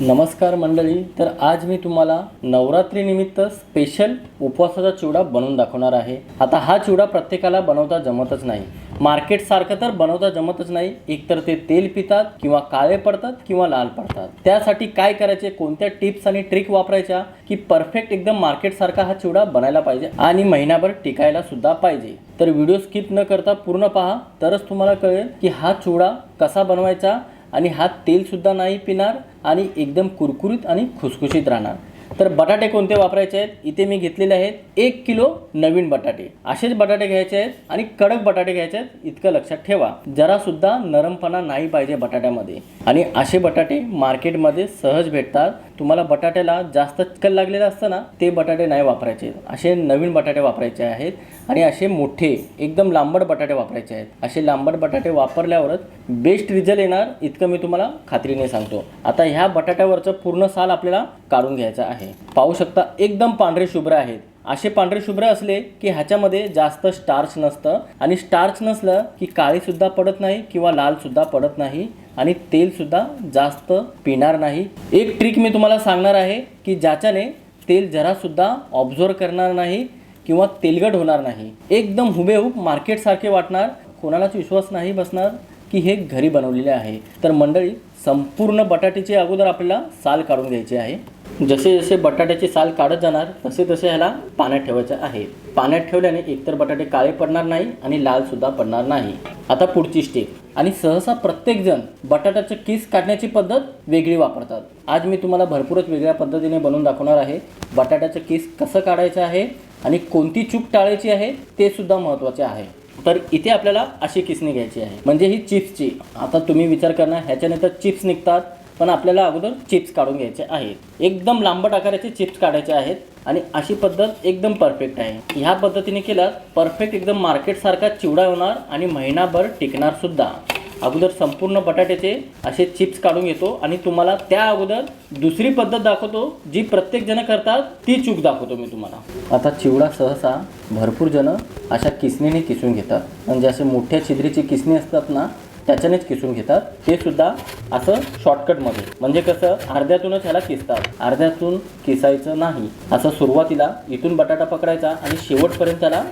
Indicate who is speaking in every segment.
Speaker 1: नमस्कार मंडळी तर आज मी तुम्हाला नवरात्रीनिमित्त स्पेशल उपवासाचा चिवडा बनवून दाखवणार आहे. आता हा चिवडा प्रत्येकाला बनवता जमतच नाही. मार्केटसारखं तर बनवता जमतच नाही. एकतर ते तेल पितात किंवा काळे पडतात किंवा लाल पडतात. त्यासाठी काय करायचे कोणत्या टिप्स आणि ट्रिक वापरायच्या की परफेक्ट एकदम मार्केटसारखा हा चिवडा बनायला पाहिजे आणि महिनाभर टिकायला सुद्धा पाहिजे. तर व्हिडिओ स्किप न करता पूर्ण पहा. तरच तुम्हाला कळेल की हा चिवडा कसा बनवायचा आणि हा तेलसुद्धा नाही पिणार आणि एकदम कुरकुरीत आणि खुसखुशीत राहणार. तर बटाटे कोणते वापरायचे आहेत? इथे मी घेतलेले आहेत एक किलो नवीन बटाटे. असेच बटाटे घ्यायचे आहेत आणि कडक बटाटे घ्यायचे आहेत इतकं लक्षात ठेवा. जरासुद्धा नरमपणा नाही पाहिजे बटाट्यामध्ये. आणि असे बटाटे मार्केटमध्ये सहज भेटतात. तुम्हाला बटाट्याला जास्त चिकल लागलेलं असतं ना ते बटाटे नाही वापरायचे. असे नवीन बटाटे वापरायचे आहेत आणि असे मोठे एकदम लांबट बटाटे वापरायचे आहेत. असे लांबट बटाटे वापरल्यावरच बेस्ट रिझल्ट येणार इतकं मी तुम्हाला खात्रीने सांगतो. आता ह्या बटाट्यावरचं पूर्ण साल आपल्याला काढून घ्यायचं आहे. पाहू शकता एकदम पांढरे शुभ्र आहेत. असे पांढरे शुभ्र असले की ह्याच्यामध्ये जास्त स्टार्च नसतं आणि स्टार्च नसलं की काळीसुद्धा पडत नाही किंवा लालसुद्धा पडत नाही आणि तेलसुद्धा जास्त पिणार नाही. एक ट्रिक मी तुम्हाला सांगणार आहे की ज्याच्याने तेल जरासुद्धा ऑब्झर्व करणार नाही किंवा तेलगट होणार नाही. एकदम हुबेहूब मार्केटसारखे वाटणार कोणालाच विश्वास नाही बसणार की हे घरी बनवलेले आहे. तर मंडळी संपूर्ण बटाट्याची अगोदर आपल्याला साल काढून घ्यायची आहे. जसे जसे बटाट्याची साल काढत जाणार तसे तसे ह्याला पाण्यात ठेवायचं आहे. पाण्यात ठेवल्याने एकतर बटाटे काळे पडणार नाही आणि लालसुद्धा पडणार नाही. आता पुढची स्टेप आणि सहसा प्रत्येकजण बटाट्याचं किस काढण्याची पद्धत वेगळी वापरतात. आज मी तुम्हाला भरपूरच वेगळ्या पद्धतीने बनवून दाखवणार आहे. बटाट्याचं किस कसं काढायचं आहे आणि कोणती चूक टाळायची आहे ते सुद्धा महत्त्वाचे आहे. तर इथे आपल्याला अशी किसणी घ्यायची आहे. म्हणजे ही चिप्सची. आता तुम्ही विचार करणार ह्याच्याने तर चिप्स निघतात पण आपल्याला अगोदर चिप्स काढून घ्यायचे आहेत. एकदम लांबट आकाराचे चिप्स काढायचे आहेत आणि अशी पद्धत एकदम परफेक्ट आहे. ह्या पद्धतीने केल्यास परफेक्ट एकदम मार्केटसारखा चिवडा होणार आणि महिनाभर टिकणार सुद्धा. अगोदर संपूर्ण बटाट्याचे असे चिप्स काढून घेतो आणि तुम्हाला त्या अगोदर दुसरी पद्धत दाखवतो जी प्रत्येक जण करतात ती चूक दाखवतो मी तुम्हाला. आता चिवडा सहसा भरपूर जण अशा किसणीने किसून घेतात. म्हणजे असे मोठ्या छिद्रीची किसणी असतात ना त्याच्यानेच किसून घेतात. ते सुद्धा असं शॉर्टकटमध्ये म्हणजे कसं? अर्ध्यातूनच ह्याला किसतात. अर्ध्यातून किसायचं नाही. असं सुरुवातीला इथून बटाटा पकडायचा आणि शेवटपर्यंत त्याला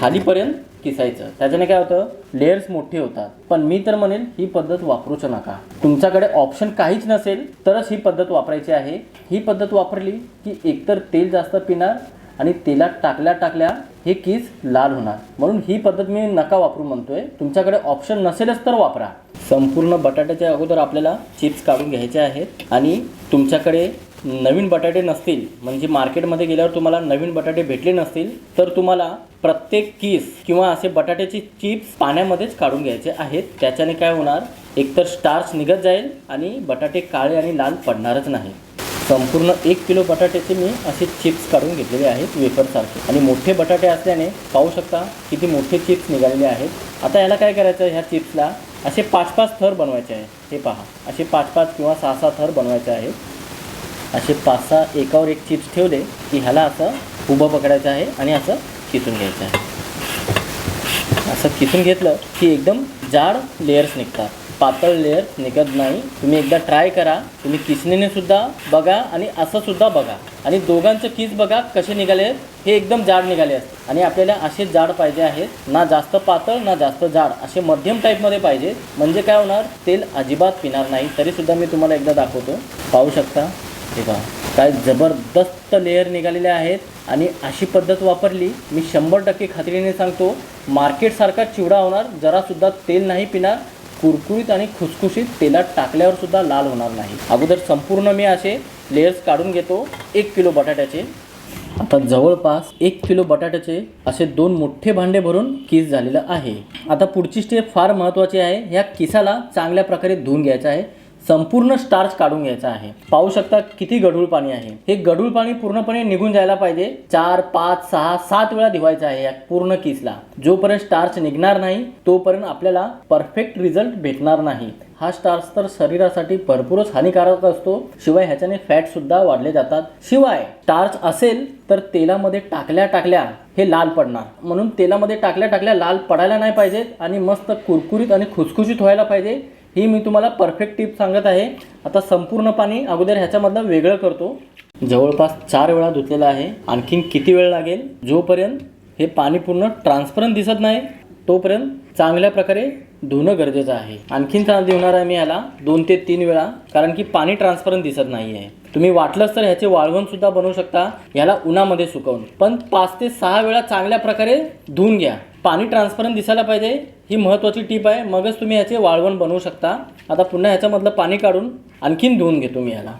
Speaker 1: खालीपर्यंत किसायचं. त्याच्याने काय होतं? लेयर्स मोठे होतात. पण मी तर म्हणेन ही पद्धत वापरूच नका. तुमच्याकडे ऑप्शन काहीच नसेल तरच ही पद्धत वापरायची आहे. ही पद्धत वापरली की एकतर तेल जास्त पिणार आणि तेलात टाकल्या टाकल्या हे कीस लाल होणार. म्हणून ही पद्धत मी नका वापरू म्हणतोय. तुमच्याकडे ऑप्शन नसेलच तर वापरा. संपूर्ण बटाट्याच्या अगोदर आपल्याला चिप्स काढून घ्यायचे आहेत आणि तुमच्याकडे नवीन बटाटे नसतील म्हणजे मार्केटमध्ये गेल्यावर तुम्हाला नवीन बटाटे भेटले नसतील तर तुम्हाला प्रत्येक कीस किंवा असे बटाट्याचे चिप्स पाण्यामध्येच काढून घ्यायचे आहेत. त्याच्याने काय होणार? एकतर स्टार्च निघत जाईल आणि बटाटे काळे आणि लाल पडणारच नाही संपूर्ण एक किलो बटाट्याचे मी असे चिप्स काढून घेतलेले आहेत वेफरसारखे. आणि मोठे बटाटे असल्याने पाहू शकता किती मोठे चिप्स निघालेले आहेत. आता याला काय करायचं? ह्या चिप्सला असे पाच पाच थर बनवायचे आहे. हे पहा. असे पाच पाच किंवा सहा सहा थर बनवायचे आहेत. असे पाच सहा एकावर एक चिप्स ठेवले की ह्याला असं उभं पकडायचं आहे आणि असं किसून घ्यायचं आहे. असं किसून घेतलं की एकदम जाड लेयर्स निघतात. पातळ लेअर निघत नाही. तुम्ही एकदा ट्राय करा. तुम्ही किसणीने सुद्धा बघा आणि असं सुद्धा बघा. आणि दोघांचं किस बघा कसे निघाले आहेत. हे एकदम जाड निघाले असते आणि आपल्याला असे जाड पाहिजे आहेत. ना जास्त पातळ ना जास्त जाड. असे मध्यम टाईपमध्ये पाहिजे. म्हणजे काय होणार? तेल अजिबात पिणार नाही. तरीसुद्धा मी तुम्हाला एकदा दाखवतो. पाहू शकता. हे बघा काय जबरदस्त लेअर निघालेले आहेत. आणि अशी पद्धत वापरली मी शंभर टक्के खात्रीने सांगतो. मार्केटसारखा चिवडा होणार. जरासुद्धा तेल नाही पिणार. कुरकुरीत आणि खुसखुशीत तेलात टाकल्यावर सुद्धा लाल होणार नाही. अगोदर संपूर्ण मी असे लेयर्स काढून घेतो एक किलो बटाट्याचे. आता जवळपास एक किलो बटाट्याचे असे दोन मोठे भांडे भरून किस झालेलं आहे. आता पुढची स्टेप फार महत्त्वाची आहे. ह्या किसाला चांगल्या प्रकारे धुवून घ्यायचं आहे. संपूर्ण स्टार्च काढून घ्यायचा आहे. पाहू शकता किती गढूळ पाणी आहे. हे गढूळ पाणी पूर्णपणे निघून जायला पाहिजे. चार पाच सहा सात वेळा धुवायचं आहे या पूर्ण किसला. जोपर्यंत स्टार्च निघणार नाही तोपर्यंत आपल्याला परफेक्ट रिझल्ट भेटणार नाही. हा स्टार्च तर शरीरासाठी भरपूरच हानिकारक असतो. शिवाय ह्याच्याने फॅट सुद्धा वाढले जातात. शिवाय स्टार्च असेल तर तेलामध्ये टाकल्या टाकल्या हे लाल पडणार. म्हणून तेलामध्ये टाकल्या टाकल्या लाल पडायला नाही पाहिजेत आणि मस्त कुरकुरीत आणि खुसखुशीत व्हायला पाहिजे. ही मी तुम्हाला परफेक्ट टिप सांगत आहे. आता संपूर्ण पाणी अगोदर ह्याच्यामधलं वेगळं करतो. जवळपास चार वेळा धुतलेलं आहे. आणखीन किती वेळ लागेल? जोपर्यंत हे पाणी पूर्ण ट्रान्सपरंट दिसत नाही तोपर्यंत चांगल्या प्रकारे धुणं गरजेचं आहे. आणखीन त्रास देणार आहे मी ह्याला दोन ते तीन वेळा कारण की पाणी ट्रान्सपरंट दिसत नाही आहे तुम्ही वाटलंच तर ह्याचे वाळवण सुद्धा बनवू शकता. ह्याला उन्हामध्ये सुकवून. पण पाच ते सहा वेळा चांगल्या प्रकारे धुवून घ्या. पाणी ट्रान्सपरंट दिसायला पाहिजे ही महत्त्वाची टीप आहे. मगच तुम्ही ह्याचे वाळवण बनवू शकता. आता पुन्हा ह्याच्यामधलं पाणी काढून आणखीन धुवून घेतो मी याला.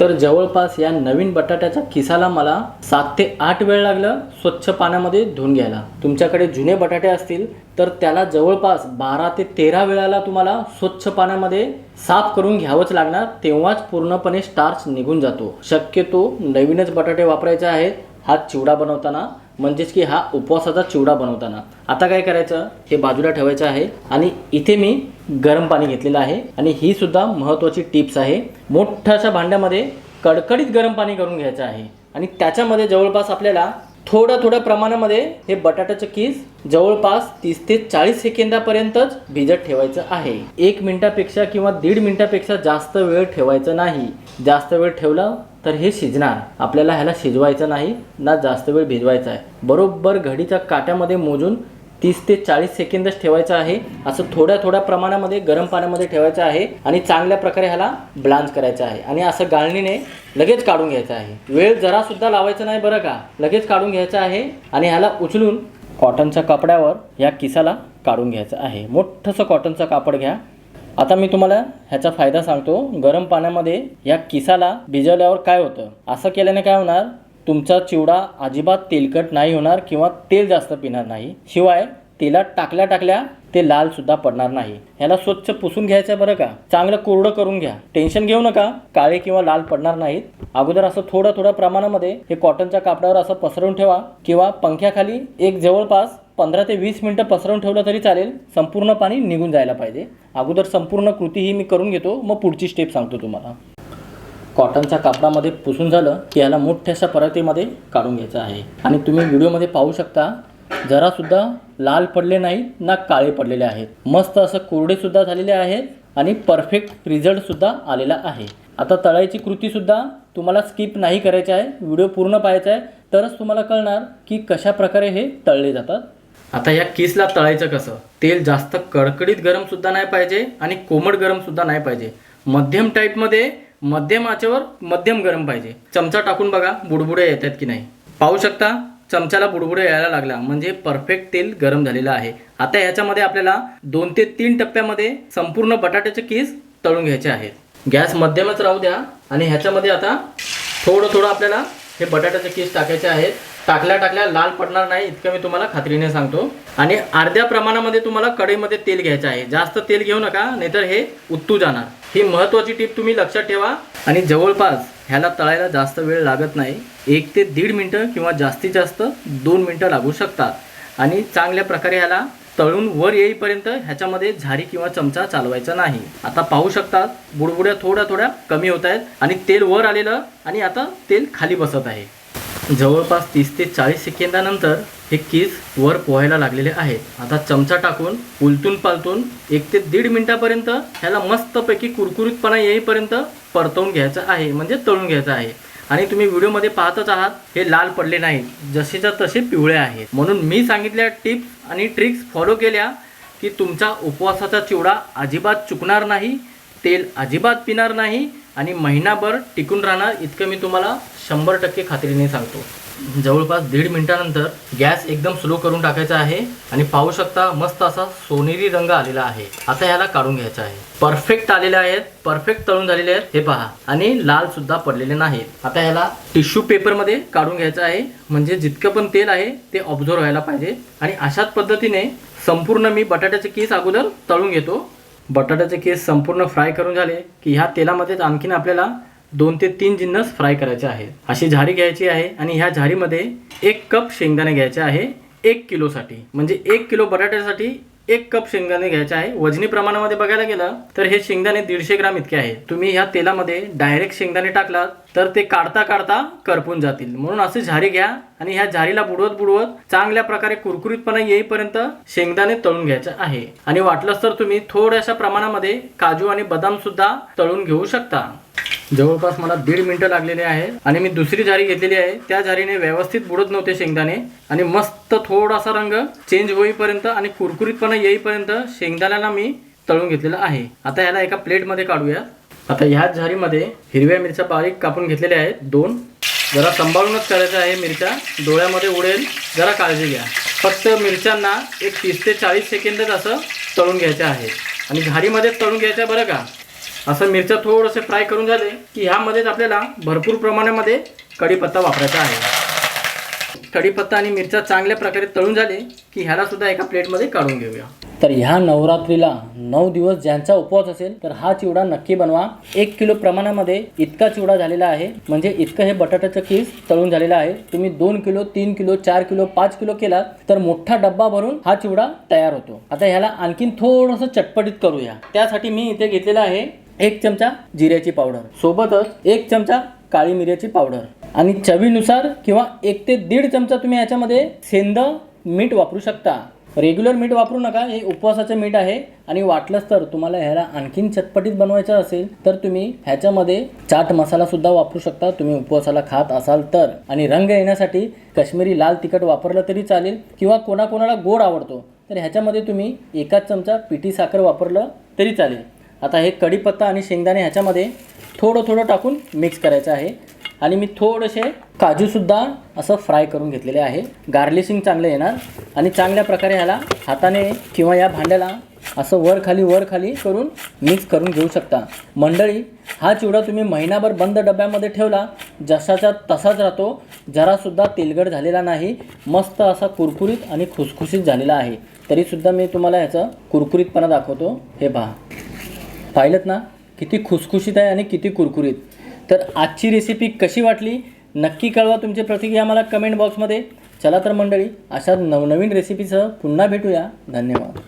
Speaker 1: तर जवळपास या नवीन बटाट्याच्या किसाला मला सात ते आठ वेळ लागलं स्वच्छ पाण्यामध्ये धुवून घ्यायला. तुमच्याकडे जुने बटाटे असतील तर त्याला जवळपास बारा ते तेरा वेळाला तुम्हाला स्वच्छ पाण्यामध्ये साफ करून घ्यावंच लागणार. तेव्हाच पूर्णपणे स्टार्च निघून जातो. शक्यतो नवीनच बटाटे वापरायचे आहेत. हा चिवडा बनवताना म्हणजेच की हा उपवासाचा चिवडा बनवताना. आता काय करायचं? हे बाजूला ठेवायचं आहे आणि इथे मी गरम पाणी घेतलेलं आहे आणि ही सुद्धा महत्त्वाची टिप्स आहे. मोठ्याशा भांड्यामध्ये कडकडीत गरम पाणी करून घ्यायचं आहे आणि त्याच्यामध्ये जवळपास आपल्याला थोड्या थोड्या प्रमाणामध्ये हे बटाट्याचं कीस जवळपास तीस ते चाळीस सेकंदापर्यंतच भिजत ठेवायचं आहे. एक मिनिटापेक्षा किंवा दीड मिनिटापेक्षा जास्त वेळ ठेवायचं नाही. जास्त वेळ ठेवला तर हे शिजणार. आपल्याला ह्याला शिजवायचं नाही ना जास्त वेळ भिजवायचा आहे. बरोबर घडीच्या काट्यामध्ये मोजून तीस ते चाळीस सेकंदच ठेवायचं आहे. असं थोड्या थोड्या प्रमाणामध्ये गरम पाण्यामध्ये ठेवायचं आहे आणि चांगल्या प्रकारे ह्याला ब्लांच करायचं आहे. आणि असं गाळणीने लगेच काढून घ्यायचं आहे. वेळ जरासुद्धा लावायचं नाही बरं का? लगेच काढून घ्यायचं आहे आणि ह्याला उचलून कॉटनच्या कपड्यावर या किसाला काढून घ्यायचं आहे. मोठंसं कॉटनचं कापड घ्या. आता मी तुम्हाला ह्याचा फायदा सांगतो. गरम पाण्यामध्ये या किसाला भिजवल्यावर काय होतं? असं केल्याने काय होणार? तुमचा चिवडा अजिबात तेलकट नाही होणार किंवा तेल जास्त पिणार नाही. शिवाय तेलात टाकल्या टाकल्या ते लाल सुद्धा पडणार नाही. ह्याला स्वच्छ पुसून घ्यायचं बरं का? चांगलं कोरडं करून घ्या. टेन्शन घेऊ नका. काळे किंवा लाल पडणार नाहीत. अगोदर असं थोडं थोड्या प्रमाणामध्ये हे कॉटनच्या कापडावर असं पसरवून ठेवा किंवा पंख्याखाली एक जवळपास पंधरा ते वीस मिनटं पसरवून ठेवलं तरी चालेल. संपूर्ण पाणी निघून जायला पाहिजे. अगोदर संपूर्ण कृती ही मी करून घेतो. मग पुढची स्टेप सांगतो तुम्हाला. कॉटनच्या कापडामध्ये पुसून झालं की याला मोठ्याशा परातीमध्ये काढून घ्यायचं आहे. आणि तुम्ही व्हिडिओमध्ये पाहू शकता जरासुद्धा लाल पडले नाही ना काळे पडलेले आहेत. मस्त असं कोरडेसुद्धा झालेले आहेत आणि परफेक्ट रिझल्टसुद्धा आलेला आहे. आता तळायची कृतीसुद्धा तुम्हाला स्किप नाही करायची आहे. व्हिडिओ पूर्ण पाहायचा आहे. तरच तुम्हाला कळणार की कशा प्रकारे हे तळले जातात. आता या किसला तळायचं कसं? तेल जास्त कडकडीत गरम सुद्धा नाही पाहिजे आणि कोमट गरम सुद्धा नाही पाहिजे. मध्यम टाईपमध्ये मध्यम आचेवर मध्यम गरम पाहिजे. चमचा टाकून बघा बुडबुडे येतात की नाही. पाहू शकता चमच्याला बुडबुडे यायला लागला. म्हणजे परफेक्ट तेल गरम झालेलं आहे. आता याच्यामध्ये आपल्याला दोन ते तीन टप्प्यामध्ये संपूर्ण बटाट्याचे किस तळून घ्यायचे आहेत. गॅस मध्यमच राहू द्या. आणि ह्याच्यामध्ये आता थोडं थोडं आपल्याला हे बटाट्याचे किस टाकायचे आहेत. टाकल्या टाकल्या लाल पडणार नाही इतकं मी तुम्हाला खात्रीने सांगतो. आणि अर्ध्या प्रमाणामध्ये तुम्हाला कढईमध्ये तेल घ्यायचं आहे. जास्त तेल घेऊ नका नाहीतर हे उत्तू जाणार. ही महत्त्वाची टीप तुम्ही लक्षात ठेवा. आणि जवळपास ह्याला तळायला जास्त वेळ लागत नाही. एक ते दीड मिनटं किंवा जास्तीत जास्त दोन मिनटं लागू शकतात. आणि चांगल्या प्रकारे ह्याला तळून वर येईपर्यंत ह्याच्यामध्ये झारी किंवा चमचा चालवायचा नाही. आता पाहू शकतात बुडबुड्या थोड्या थोड्या कमी होत आहेत. आणि तेल वर आलेलं आणि आता तेल खाली बसत आहे. जवळपास तीस ते चाळीस सेकंदानंतर हे केस वर पोहायला लागलेले आहेत. आता चमचा टाकून उलतून पालतून एक ते दीड मिनिटापर्यंत ह्याला मस्तपैकी कुरकुरीतपणा येईपर्यंत परतवून घ्यायचं आहे म्हणजे तळून घ्यायचं आहे. आणि तुम्ही व्हिडिओमध्ये पाहतच आहात हे लाल पडले नाहीत जसेच्या तसे पिवळे आहेत. म्हणून मी सांगितल्या टिप्स आणि ट्रिक्स फॉलो केल्या की तुमचा उपवासाचा चिवडा अजिबात चुकणार नाही तेल अजिबात पिणार नाही आणि महिनाभर टिकून राहणार इतकं मी तुम्हाला शंभर टक्के खात्रीने सांगतो. जवळपास दीड मिनिटानंतर गॅस एकदम स्लो करून टाकायचा आहे आणि पाहू शकता मस्त असा सोनेरी रंग आलेला आहे. आता ह्याला काढून घ्यायचा आहे. परफेक्ट आलेले आहेत. परफेक्ट तळून झालेले आहेत. हे पहा. आणि लाल सुद्धा पडलेले नाहीत. आता ह्याला टिश्यू पेपरमध्ये काढून घ्यायचं आहे. म्हणजे जितकं पण तेल आहे ते ऑब्झर्व व्हायला पाहिजे. आणि अशाच पद्धतीने संपूर्ण मी बटाट्याचे केस अगोदर तळून घेतो. बटाट्याचे केस संपूर्ण फ्राय करून झाले की ह्या तेलामध्येच आणखीन आपल्याला दोन ते तीन जिन्नस फ्राय करायचे आहे. अशी झारी घ्यायची आहे आणि ह्या झारीमध्ये एक कप शेंगदाणे घ्यायचे आहे एक किलोसाठी. म्हणजे एक किलो बटाट्यासाठी एक कप शेंगदाणे घ्यायचे आहे. वजनी प्रमाणामध्ये बघायला गेलं तर हे शेंगदाणे दीडशे ग्राम इतके आहे. तुम्ही ह्या तेलामध्ये डायरेक्ट शेंगदाणे टाकलात तर ते काढता काढता करपून जातील. म्हणून असे झारी घ्या आणि ह्या झारीला बुडवत बुडवत चांगल्या प्रकारे कुरकुरीतपणा येईपर्यंत शेंगदाणे तळून घ्यायचे आहे. आणि वाटलंच तर तुम्ही थोड्याशा प्रमाणामध्ये काजू आणि बदाम सुद्धा तळून घेऊ शकता. जवळपास मला दीड मिनिटं लागलेले आहे आणि मी दुसरी झारी घेतलेली आहे. त्या झारीने व्यवस्थित बुडत नव्हते शेंगदाणे आणि मस्त थोडासा रंग चेंज होईपर्यंत आणि कुरकुरीतपणा येईपर्यंत शेंगदाण्याला मी तळून घेतलेलं आहे. आता याला एका प्लेटमध्ये काढूया. आता ह्याच झारीमध्ये हिरव्या मिरच्या बारीक कापून घेतलेल्या आहेत. दोन. जरा सांभाळूनच करायचं आहे मिरच्या. डोळ्यामध्ये उडेल. जरा काळजी घ्या. फक्त मिरच्यांना एक तीस ते चाळीस सेकंदच असं तळून घ्यायचं आहे. आणि घारीमध्ये तळून घ्यायचं आहे बरं का? असं मिरच्या थोडंसं फ्राय करून झाले की ह्यामध्येच आपल्याला भरपूर प्रमाणामध्ये कढीपत्ता वापरायचा आहे. कढीपत्ता आणि मिरच्या चांगल्या प्रकारे तळून झाले की ह्याला सुद्धा एका प्लेटमध्ये काढून घेऊया. तर ह्या नवरात्रीला नऊ दिवस ज्यांचा उपवास असेल तर हा चिवडा नक्की बनवा. एक किलो प्रमाणामध्ये इतका चिवडा झालेला आहे. म्हणजे इतकं हे बटाट्याचं कीस तळून झालेलं आहे. तुम्ही दोन किलो तीन किलो चार किलो पाच किलो केलात तर मोठा डब्बा भरून हा चिवडा तयार होतो. आता ह्याला आणखीन थोडंसं चटपटीत करूया. त्यासाठी मी इथे घेतलेला आहे एक चमचा जिऱ्याची पावडर. सोबतच एक चमचा काळी मिऱ्याची पावडर. आणि चवीनुसार किंवा एक ते दीड चमचा तुम्ही याच्यामध्ये सेंद मीठ वापरू शकता. रेग्युलर मीठ वापरू नका हे उपवासाचं मीठ आहे. आणि वाटलंच तर तुम्हाला ह्याला आणखीन चटपटीत बनवायचं असेल तर तुम्ही ह्याच्यामध्ये चाट मसाला सुद्धा वापरू शकता. तुम्ही उपवासाला खात असाल तर. आणि रंग येण्यासाठी काश्मीरी लाल तिखट वापरलं तरी चालेल किंवा कोणाकोणाला गोड आवडतो तर ह्याच्यामध्ये तुम्ही एकाच चमचा पिठी साखर वापरलं तरी चालेल. आता हे कढीपत्ता आणि शेंगदाणे ह्याच्यामध्ये थोडं थोडं टाकून मिक्स करायचं आहे. आणि मी थोडेसे काजूसुद्धा असं फ्राय करून घेतलेले आहे. गार्लिशिंग चांगलं येणार. आणि चांगल्या प्रकारे ह्याला हाताने किंवा या भांड्याला असं वर खाली वर खाली करून मिक्स करून घेऊ शकता. मंडळी हा चिवडा तुम्ही महिनाभर बंद डब्यामध्ये ठेवला जसाचा तसाच राहतो. जरासुद्धा तेलगट झालेला नाही. मस्त असा कुरकुरीत आणि खुसखुशीत झालेला आहे. तरीसुद्धा मी तुम्हाला ह्याचं कुरकुरीतपणा दाखवतो. हे पहा. पाहिलं ना किती खुसखुशीत आहे आणि किती कुरकुरीत. तर आजची रेसिपी कशी वाटली? नक्की कळवा तुमची प्रतिक्रिया मला कमेंट बॉक्समध्ये चला तर मंडळी अशा नवनवीन रेसिपीसह पुन्हा भेटूया. धन्यवाद.